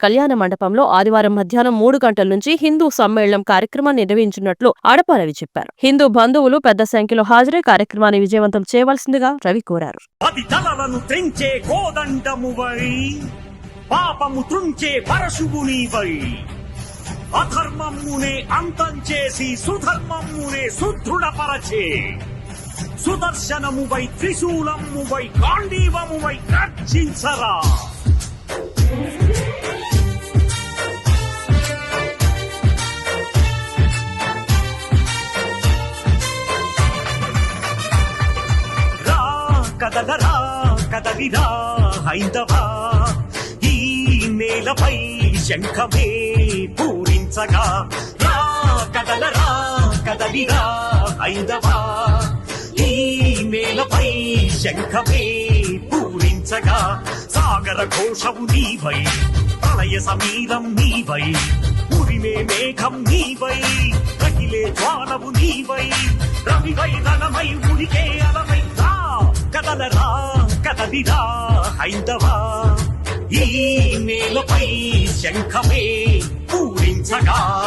కళ్యాణ మండపంలో ఆదివారం మధ్యాహ్నం మూడు గంటల నుంచి హిందూ సమ్మేళనం కార్యక్రమాన్ని నిర్వహించినట్లు ఆడప రవి చెప్పారు. హిందూ బంధువులు పెద్ద సంఖ్యలో హాజరై కార్యక్రమాన్ని విజయవంతం చేయవలసిందిగా రవి కోరారు. పది తలలను పరశువుని వై అధర్మమునే అంతం చేసి సుధర్మమునే సుదృఢపరచే. సుదర్శనమువై త్రిశూలమువై గాంధీవమువై గర్జించరా కదలరా కదలిరా హైందవా? ఈ నేలపై శంఖమే పూరించగా. రా కదలరా కదలిరా హైందవా? ఈ నేలపై శంఖమే పూరించగా. సాగర ఘోషవు నీవై ప్రళయ సమీరం నీవై ఉరిమే మేఘం నీవై రగిలే జ్వాలవు నీవై రవివై రణమై ఉడికే కదలిరా హైందవా. ఈ నేలపై శంఖమే పూరించగా.